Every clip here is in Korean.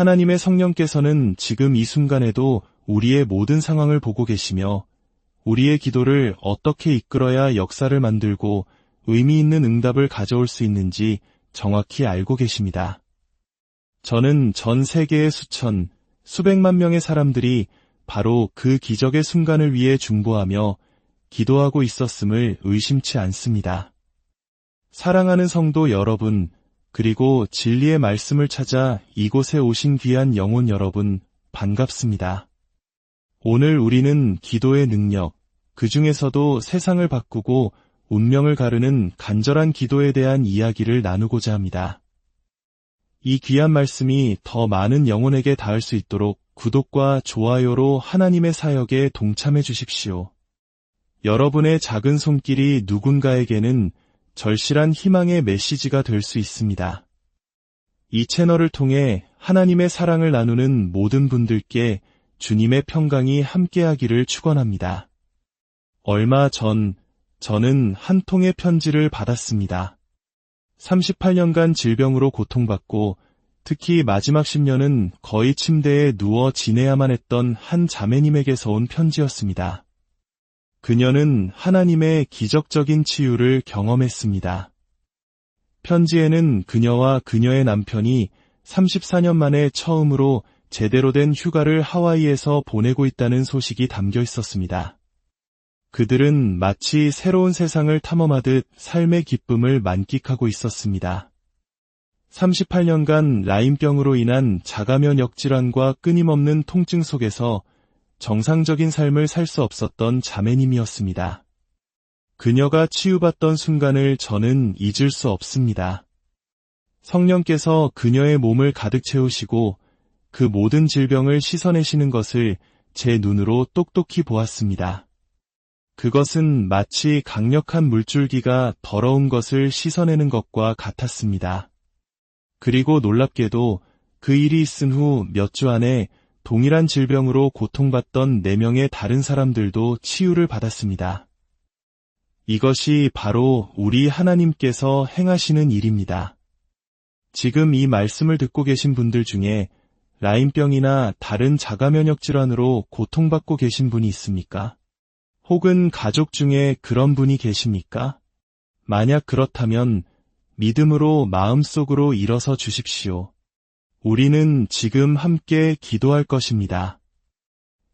하나님의 성령께서는 지금 이 순간에도 우리의 모든 상황을 보고 계시며 우리의 기도를 어떻게 이끌어야 역사를 만들고 의미 있는 응답을 가져올 수 있는지 정확히 알고 계십니다. 저는 전 세계의 수천, 수백만 명의 사람들이 바로 그 기적의 순간을 위해 중보하며 기도하고 있었음을 의심치 않습니다. 사랑하는 성도 여러분, 그리고 진리의 말씀을 찾아 이곳에 오신 귀한 영혼 여러분, 반갑습니다. 오늘 우리는 기도의 능력, 그 중에서도 세상을 바꾸고 운명을 가르는 간절한 기도에 대한 이야기를 나누고자 합니다. 이 귀한 말씀이 더 많은 영혼에게 닿을 수 있도록 구독과 좋아요로 하나님의 사역에 동참해 주십시오. 여러분의 작은 손길이 누군가에게는 절실한 희망의 메시지가 될 수 있습니다. 이 채널을 통해 하나님의 사랑을 나누는 모든 분들께 주님의 평강이 함께하기를 축원합니다. 얼마 전 저는 한 통의 편지를 받았습니다. 38년간 질병으로 고통받고 특히 마지막 10년은 거의 침대에 누워 지내야만 했던 한 자매님에게서 온 편지였습니다. 그녀는 하나님의 기적적인 치유를 경험했습니다. 편지에는 그녀와 그녀의 남편이 34년 만에 처음으로 제대로 된 휴가를 하와이에서 보내고 있다는 소식이 담겨 있었습니다. 그들은 마치 새로운 세상을 탐험하듯 삶의 기쁨을 만끽하고 있었습니다. 38년간 라인병으로 인한 자가면역 질환과 끊임없는 통증 속에서 정상적인 삶을 살 수 없었던 자매님이었습니다. 그녀가 치유받던 순간을 저는 잊을 수 없습니다. 성령께서 그녀의 몸을 가득 채우시고 그 모든 질병을 씻어내시는 것을 제 눈으로 똑똑히 보았습니다. 그것은 마치 강력한 물줄기가 더러운 것을 씻어내는 것과 같았습니다. 그리고 놀랍게도 그 일이 있은 후 몇 주 안에 동일한 질병으로 고통받던 4명의 다른 사람들도 치유를 받았습니다. 이것이 바로 우리 하나님께서 행하시는 일입니다. 지금 이 말씀을 듣고 계신 분들 중에 라인병이나 다른 자가면역 질환으로 고통받고 계신 분이 있습니까? 혹은 가족 중에 그런 분이 계십니까? 만약 그렇다면 믿음으로 마음속으로 일어서 주십시오. 우리는 지금 함께 기도할 것입니다.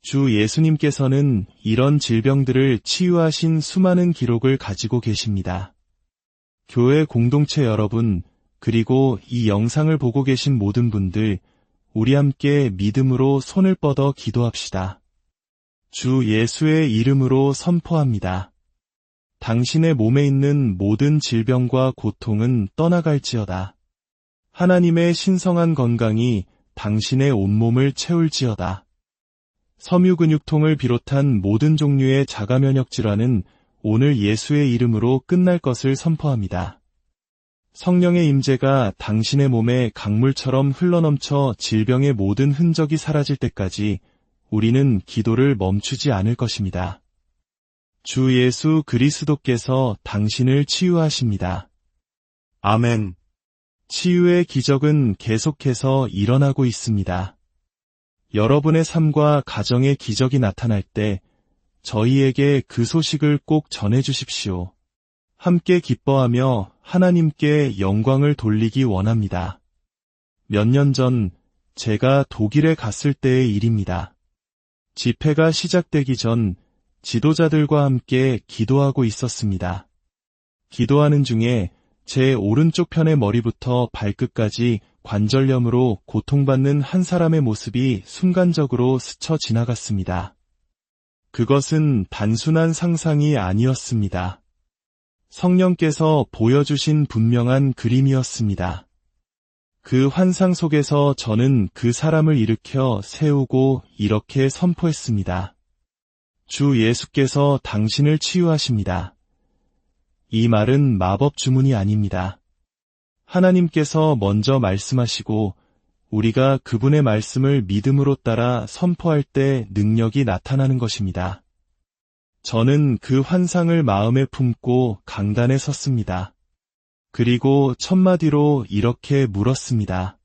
주 예수님께서는 이런 질병들을 치유하신 수많은 기록을 가지고 계십니다. 교회 공동체 여러분, 그리고 이 영상을 보고 계신 모든 분들, 우리 함께 믿음으로 손을 뻗어 기도합시다. 주 예수의 이름으로 선포합니다. 당신의 몸에 있는 모든 질병과 고통은 떠나갈지어다. 하나님의 신성한 건강이 당신의 온몸을 채울지어다. 섬유근육통을 비롯한 모든 종류의 자가면역 질환은 오늘 예수의 이름으로 끝날 것을 선포합니다. 성령의 임재가 당신의 몸에 강물처럼 흘러넘쳐 질병의 모든 흔적이 사라질 때까지 우리는 기도를 멈추지 않을 것입니다. 주 예수 그리스도께서 당신을 치유하십니다. 아멘. 치유의 기적은 계속해서 일어나고 있습니다. 여러분의 삶과 가정의 기적이 나타날 때 저희에게 그 소식을 꼭 전해 주십시오. 함께 기뻐하며 하나님께 영광을 돌리기 원합니다. 몇 년 전 제가 독일에 갔을 때의 일입니다. 집회가 시작되기 전 지도자들과 함께 기도하고 있었습니다. 기도하는 중에 제 오른쪽 편의 머리부터 발끝까지 관절염으로 고통받는 한 사람의 모습이 순간적으로 스쳐 지나갔습니다. 그것은 단순한 상상이 아니었습니다. 성령께서 보여주신 분명한 그림이었습니다. 그 환상 속에서 저는 그 사람을 일으켜 세우고 이렇게 선포했습니다. 주 예수께서 당신을 치유하십니다. 이 말은 마법 주문이 아닙니다. 하나님께서 먼저 말씀하시고 우리가 그분의 말씀을 믿음으로 따라 선포할 때 능력이 나타나는 것입니다. 저는 그 환상을 마음에 품고 강단에 섰습니다. 그리고 첫마디로 이렇게 물었습니다.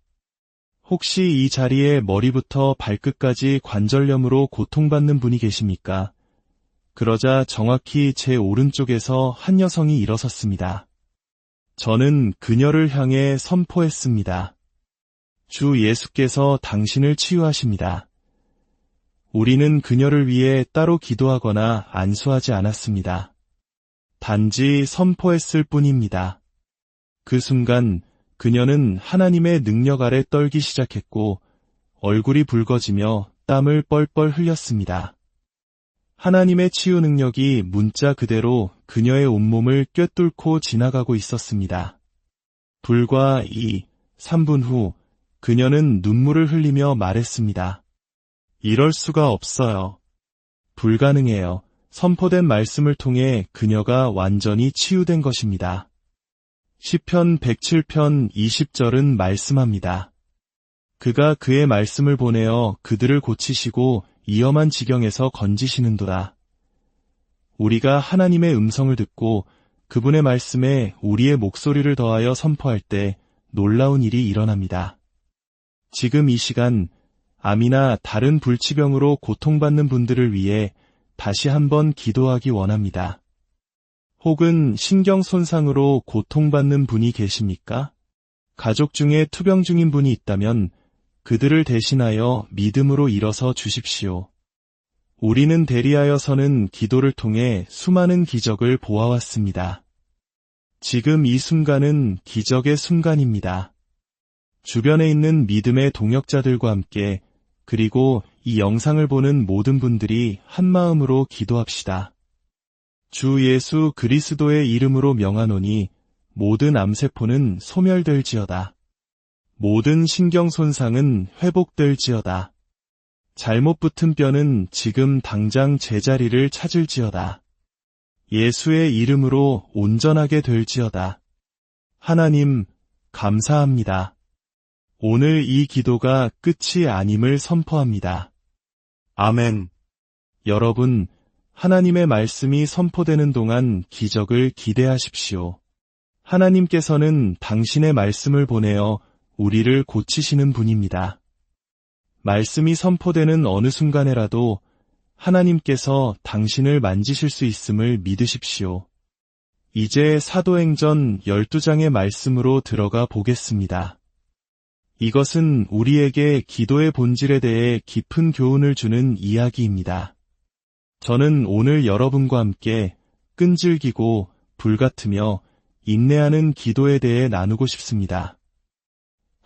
혹시 이 자리에 머리부터 발끝까지 관절염으로 고통받는 분이 계십니까? 그러자 정확히 제 오른쪽에서 한 여성이 일어섰습니다. 저는 그녀를 향해 선포했습니다. 주 예수께서 당신을 치유하십니다. 우리는 그녀를 위해 따로 기도하거나 안수하지 않았습니다. 단지 선포했을 뿐입니다. 그 순간 그녀는 하나님의 능력 아래 떨기 시작했고 얼굴이 붉어지며 땀을 뻘뻘 흘렸습니다. 하나님의 치유 능력이 문자 그대로 그녀의 온몸을 꿰뚫고 지나가고 있었습니다. 불과 2, 3분 후 그녀는 눈물을 흘리며 말했습니다. 이럴 수가 없어요. 불가능해요. 선포된 말씀을 통해 그녀가 완전히 치유된 것입니다. 시편 107편 20절은 말씀합니다. 그가 그의 말씀을 보내어 그들을 고치시고 위험한 지경에서 건지시는도다. 우리가 하나님의 음성을 듣고 그분의 말씀에 우리의 목소리를 더하여 선포할 때 놀라운 일이 일어납니다. 지금 이 시간 암이나 다른 불치병으로 고통받는 분들을 위해 다시 한번 기도하기 원합니다. 혹은 신경 손상으로 고통받는 분이 계십니까? 가족 중에 투병 중인 분이 있다면 그들을 대신하여 믿음으로 일어서 주십시오. 우리는 대리하여서는 기도를 통해 수많은 기적을 보아왔습니다. 지금 이 순간은 기적의 순간입니다. 주변에 있는 믿음의 동역자들과 함께 그리고 이 영상을 보는 모든 분들이 한마음으로 기도합시다. 주 예수 그리스도의 이름으로 명하노니 모든 암세포는 소멸될지어다. 모든 신경 손상은 회복될지어다. 잘못 붙은 뼈는 지금 당장 제자리를 찾을지어다. 예수의 이름으로 온전하게 될지어다. 하나님, 감사합니다. 오늘 이 기도가 끝이 아님을 선포합니다. 아멘. 여러분, 하나님의 말씀이 선포되는 동안 기적을 기대하십시오. 하나님께서는 당신의 말씀을 보내어 우리를 고치시는 분입니다. 말씀이 선포되는 어느 순간에라도 하나님께서 당신을 만지실 수 있음을 믿으십시오. 이제 사도행전 12장의 말씀으로 들어가 보겠습니다. 이것은 우리에게 기도의 본질에 대해 깊은 교훈을 주는 이야기입니다. 저는 오늘 여러분과 함께 끈질기고 불같으며 인내하는 기도에 대해 나누고 싶습니다.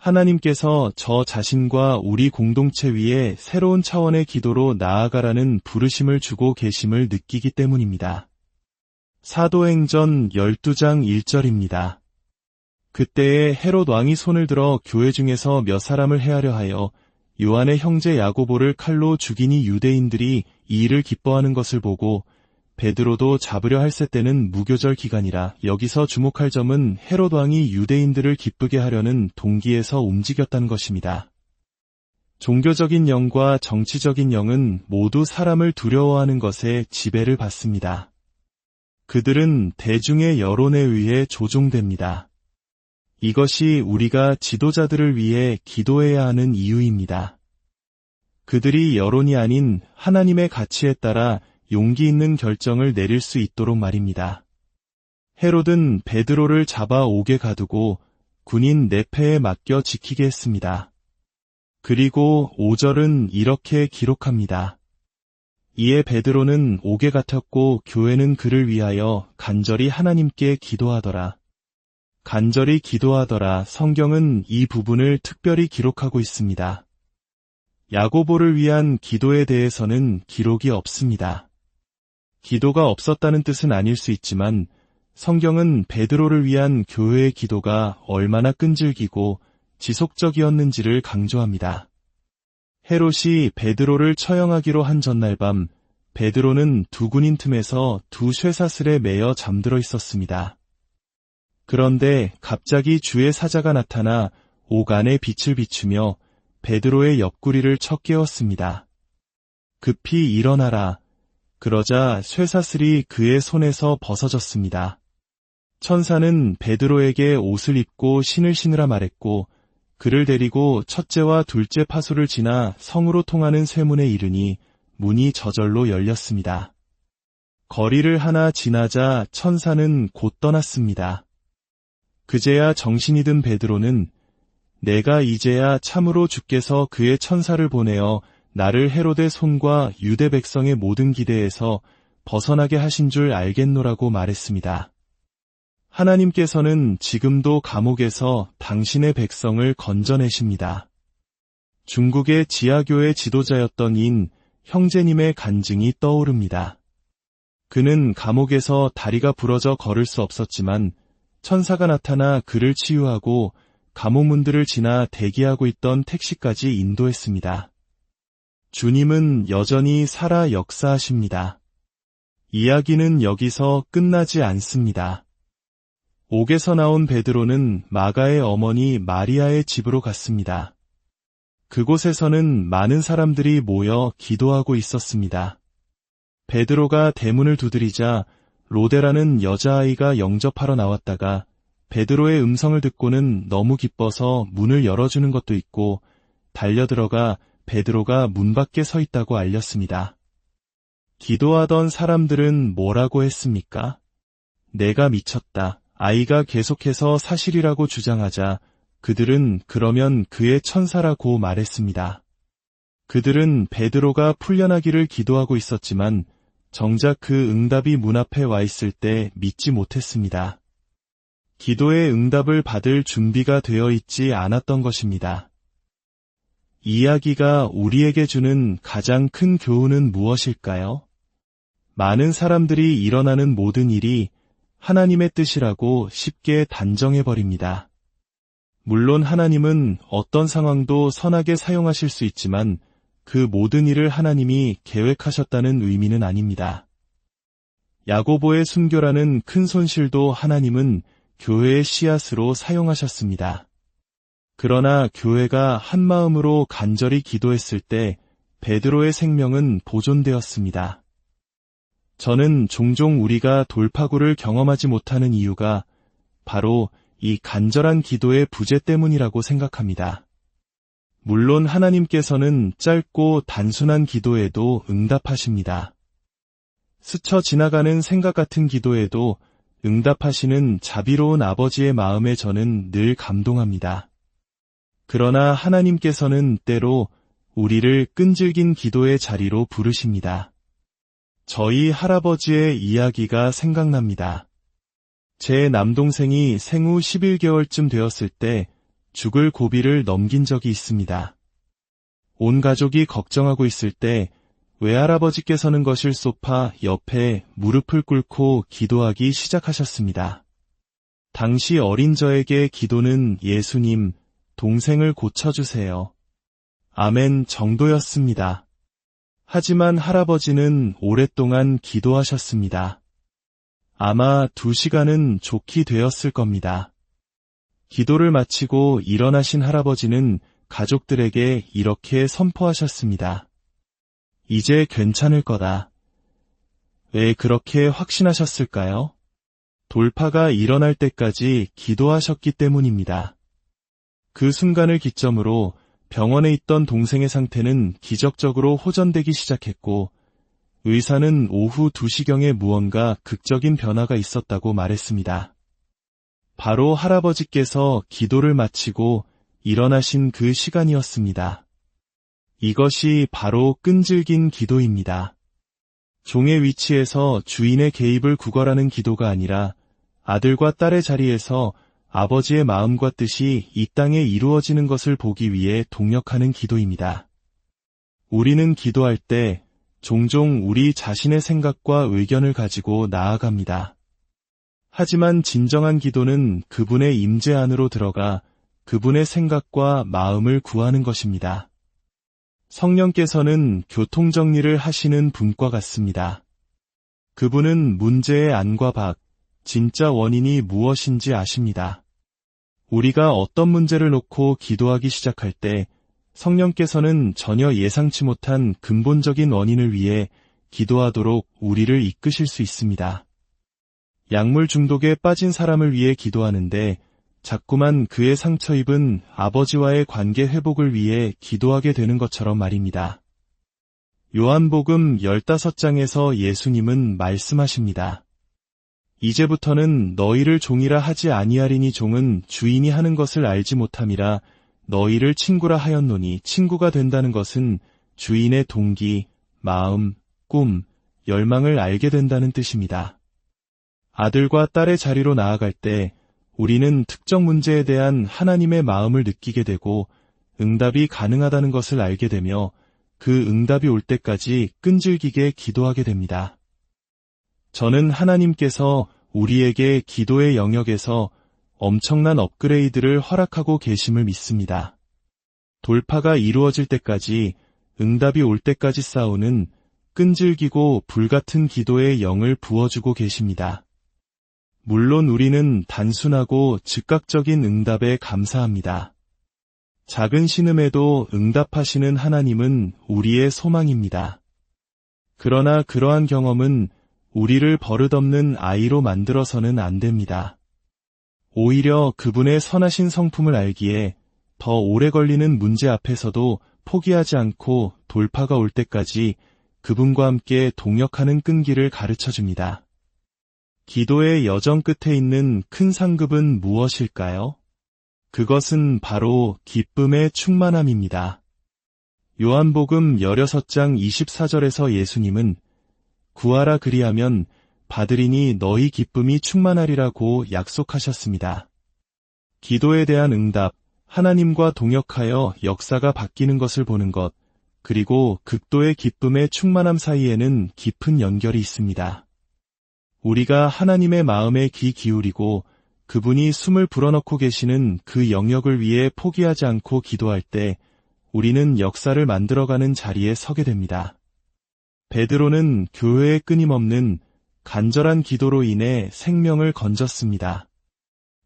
하나님께서 저 자신과 우리 공동체 위에 새로운 차원의 기도로 나아가라는 부르심을 주고 계심을 느끼기 때문입니다. 사도행전 12장 1절입니다. 그때에 헤롯 왕이 손을 들어 교회 중에서 몇 사람을 해하려 하여 요한의 형제 야고보를 칼로 죽이니 유대인들이 이 일을 기뻐하는 것을 보고 베드로도 잡으려 할세 때는 무교절 기간이라 여기서 주목할 점은 헤롯 왕이 유대인들을 기쁘게 하려는 동기에서 움직였다는 것입니다. 종교적인 영과 정치적인 영은 모두 사람을 두려워하는 것에 지배를 받습니다. 그들은 대중의 여론에 의해 조종됩니다. 이것이 우리가 지도자들을 위해 기도해야 하는 이유입니다. 그들이 여론이 아닌 하나님의 가치에 따라 용기 있는 결정을 내릴 수 있도록 말입니다. 헤롯은 베드로를 잡아 옥에 가두고 군인 네페에 맡겨 지키게 했습니다. 그리고 5절은 이렇게 기록합니다. 이에 베드로는 옥에 갇혔고 교회는 그를 위하여 간절히 하나님께 기도하더라. 간절히 기도하더라 성경은 이 부분을 특별히 기록하고 있습니다. 야고보를 위한 기도에 대해서는 기록이 없습니다. 기도가 없었다는 뜻은 아닐 수 있지만 성경은 베드로를 위한 교회의 기도가 얼마나 끈질기고 지속적이었는지를 강조합니다. 헤롯이 베드로를 처형하기로 한 전날 밤 베드로는 두 군인 틈에서 두 쇠사슬에 매여 잠들어 있었습니다. 그런데 갑자기 주의 사자가 나타나 옥 안에 빛을 비추며 베드로의 옆구리를 쳐 깨웠습니다. 급히 일어나라. 그러자 쇠사슬이 그의 손에서 벗어졌습니다. 천사는 베드로에게 옷을 입고 신을 신으라 말했고 그를 데리고 첫째와 둘째 파수를 지나 성으로 통하는 쇠문에 이르니 문이 저절로 열렸습니다. 거리를 하나 지나자 천사는 곧 떠났습니다. 그제야 정신이 든 베드로는 내가 이제야 참으로 주께서 그의 천사를 보내어 나를 헤로데 손과 유대 백성의 모든 기대에서 벗어나게 하신 줄 알겠노라고 말했습니다. 하나님께서는 지금도 감옥에서 당신의 백성을 건져내십니다. 중국의 지하교회 지도자였던 인 형제님의 간증이 떠오릅니다. 그는 감옥에서 다리가 부러져 걸을 수 없었지만 천사가 나타나 그를 치유하고 감옥 문들을 지나 대기하고 있던 택시까지 인도했습니다. 주님은 여전히 살아 역사하십니다. 이야기는 여기서 끝나지 않습니다. 옥에서 나온 베드로는 마가의 어머니 마리아의 집으로 갔습니다. 그곳에서는 많은 사람들이 모여 기도하고 있었습니다. 베드로가 대문을 두드리자 로데라는 여자아이가 영접하러 나왔다가 베드로의 음성을 듣고는 너무 기뻐서 문을 열어주는 것도 있고 달려들어가 베드로가 문 밖에 서 있다고 알렸습니다. 기도하던 사람들은 뭐라고 했습니까? 내가 미쳤다. 아이가 계속해서 사실이라고 주장하자 그들은 그러면 그의 천사라고 말했습니다. 그들은 베드로가 풀려나기를 기도하고 있었지만 정작 그 응답이 문 앞에 와 있을 때 믿지 못했습니다. 기도의 응답을 받을 준비가 되어 있지 않았던 것입니다. 이야기가 우리에게 주는 가장 큰 교훈은 무엇일까요? 많은 사람들이 일어나는 모든 일이 하나님의 뜻이라고 쉽게 단정해버립니다. 물론 하나님은 어떤 상황도 선하게 사용하실 수 있지만 그 모든 일을 하나님이 계획하셨다는 의미는 아닙니다. 야고보의 순교라는 큰 손실도 하나님은 교회의 씨앗으로 사용하셨습니다. 그러나 교회가 한마음으로 간절히 기도했을 때 베드로의 생명은 보존되었습니다. 저는 종종 우리가 돌파구를 경험하지 못하는 이유가 바로 이 간절한 기도의 부재 때문이라고 생각합니다. 물론 하나님께서는 짧고 단순한 기도에도 응답하십니다. 스쳐 지나가는 생각 같은 기도에도 응답하시는 자비로운 아버지의 마음에 저는 늘 감동합니다. 그러나 하나님께서는 때로 우리를 끈질긴 기도의 자리로 부르십니다. 저희 할아버지의 이야기가 생각납니다. 제 남동생이 생후 11개월쯤 되었을 때 죽을 고비를 넘긴 적이 있습니다. 온 가족이 걱정하고 있을 때 외할아버지께서는 거실 소파 옆에 무릎을 꿇고 기도하기 시작하셨습니다. 당시 어린 저에게 기도는 예수님, 동생을 고쳐주세요. 아멘 정도였습니다. 하지만 할아버지는 오랫동안 기도하셨습니다. 아마 두 시간은 좋게 되었을 겁니다. 기도를 마치고 일어나신 할아버지는 가족들에게 이렇게 선포하셨습니다. 이제 괜찮을 거다. 왜 그렇게 확신하셨을까요? 돌파가 일어날 때까지 기도하셨기 때문입니다. 그 순간을 기점으로 병원에 있던 동생의 상태는 기적적으로 호전되기 시작했고 의사는 오후 2시경에 무언가 극적인 변화가 있었다고 말했습니다. 바로 할아버지께서 기도를 마치고 일어나신 그 시간이었습니다. 이것이 바로 끈질긴 기도입니다. 종의 위치에서 주인의 개입을 구걸하는 기도가 아니라 아들과 딸의 자리에서 아버지의 마음과 뜻이 이 땅에 이루어지는 것을 보기 위해 동력하는 기도입니다. 우리는 기도할 때 종종 우리 자신의 생각과 의견을 가지고 나아갑니다. 하지만 진정한 기도는 그분의 임재 안으로 들어가 그분의 생각과 마음을 구하는 것입니다. 성령께서는 교통정리를 하시는 분과 같습니다. 그분은 문제의 안과 밖, 진짜 원인이 무엇인지 아십니다. 우리가 어떤 문제를 놓고 기도하기 시작할 때 성령께서는 전혀 예상치 못한 근본적인 원인을 위해 기도하도록 우리를 이끄실 수 있습니다. 약물 중독에 빠진 사람을 위해 기도하는데 자꾸만 그의 상처 입은 아버지와의 관계 회복을 위해 기도하게 되는 것처럼 말입니다. 요한복음 15장에서 예수님은 말씀하십니다. 이제부터는 너희를 종이라 하지 아니하리니 종은 주인이 하는 것을 알지 못함이라 너희를 친구라 하였노니 친구가 된다는 것은 주인의 동기, 마음, 꿈, 열망을 알게 된다는 뜻입니다. 아들과 딸의 자리로 나아갈 때 우리는 특정 문제에 대한 하나님의 마음을 느끼게 되고 응답이 가능하다는 것을 알게 되며 그 응답이 올 때까지 끈질기게 기도하게 됩니다. 저는 하나님께서 우리에게 기도의 영역에서 엄청난 업그레이드를 허락하고 계심을 믿습니다. 돌파가 이루어질 때까지 응답이 올 때까지 싸우는 끈질기고 불같은 기도의 영을 부어주고 계십니다. 물론 우리는 단순하고 즉각적인 응답에 감사합니다. 작은 신음에도 응답하시는 하나님은 우리의 소망입니다. 그러나 그러한 경험은 우리를 버릇없는 아이로 만들어서는 안 됩니다. 오히려 그분의 선하신 성품을 알기에 더 오래 걸리는 문제 앞에서도 포기하지 않고 돌파가 올 때까지 그분과 함께 동역하는 끈기를 가르쳐 줍니다. 기도의 여정 끝에 있는 큰 상급은 무엇일까요? 그것은 바로 기쁨의 충만함입니다. 요한복음 16장 24절에서 예수님은 구하라 그리하면 받으리니 너희 기쁨이 충만하리라고 약속하셨습니다. 기도에 대한 응답, 하나님과 동역하여 역사가 바뀌는 것을 보는 것, 그리고 극도의 기쁨의 충만함 사이에는 깊은 연결이 있습니다. 우리가 하나님의 마음에 귀 기울이고 그분이 숨을 불어넣고 계시는 그 영역을 위해 포기하지 않고 기도할 때 우리는 역사를 만들어가는 자리에 서게 됩니다. 베드로는 교회의 끊임없는 간절한 기도로 인해 생명을 건졌습니다.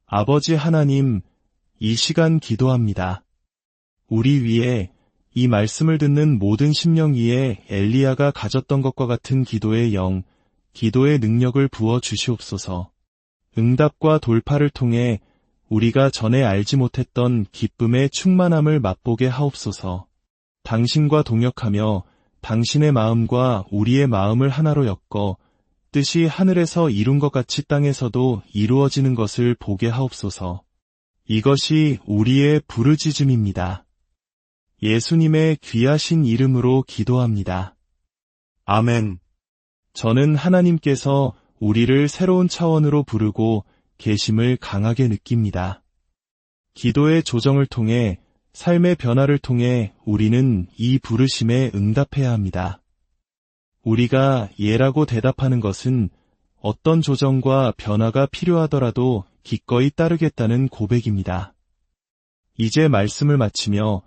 아버지 하나님, 이 시간 기도합니다. 우리 위에 이 말씀을 듣는 모든 심령 위에 엘리야가 가졌던 것과 같은 기도의 영, 기도의 능력을 부어 주시옵소서. 응답과 돌파를 통해 우리가 전에 알지 못했던 기쁨의 충만함을 맛보게 하옵소서. 당신과 동역하며 당신의 마음과 우리의 마음을 하나로 엮어 뜻이 하늘에서 이룬 것 같이 땅에서도 이루어지는 것을 보게 하옵소서. 이것이 우리의 부르짖음입니다. 예수님의 귀하신 이름으로 기도합니다. 아멘. 저는 하나님께서 우리를 새로운 차원으로 부르고 계심을 강하게 느낍니다. 기도의 조정을 통해 삶의 변화를 통해 우리는 이 부르심에 응답해야 합니다. 우리가 예라고 대답하는 것은 어떤 조정과 변화가 필요하더라도 기꺼이 따르겠다는 고백입니다. 이제 말씀을 마치며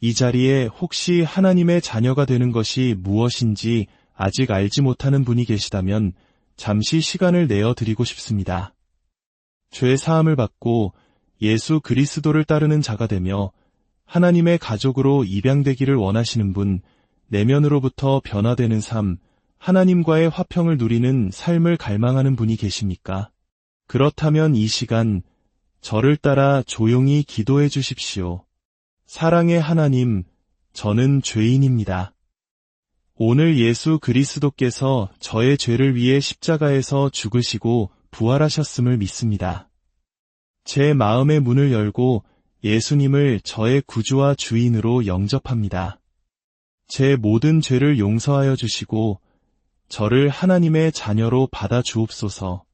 이 자리에 혹시 하나님의 자녀가 되는 것이 무엇인지 아직 알지 못하는 분이 계시다면 잠시 시간을 내어 드리고 싶습니다. 죄 사함을 받고 예수 그리스도를 따르는 자가 되며 하나님의 가족으로 입양되기를 원하시는 분, 내면으로부터 변화되는 삶, 하나님과의 화평을 누리는 삶을 갈망하는 분이 계십니까? 그렇다면 이 시간 저를 따라 조용히 기도해 주십시오. 사랑의 하나님, 저는 죄인입니다. 오늘 예수 그리스도께서 저의 죄를 위해 십자가에서 죽으시고 부활하셨음을 믿습니다. 제 마음의 문을 열고 예수님을 저의 구주와 주인으로 영접합니다. 제 모든 죄를 용서하여 주시고 저를 하나님의 자녀로 받아 주옵소서.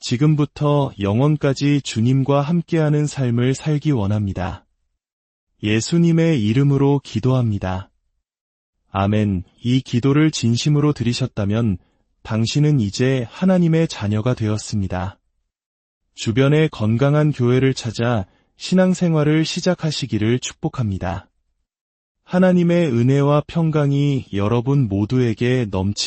지금부터 영원까지 주님과 함께하는 삶을 살기 원합니다. 예수님의 이름으로 기도합니다. 아멘. 이 기도를 진심으로 들으셨다면 당신은 이제 하나님의 자녀가 되었습니다. 주변의 건강한 교회를 찾아 신앙생활을 시작하시기를 축복합니다. 하나님의 은혜와 평강이 여러분 모두에게 넘치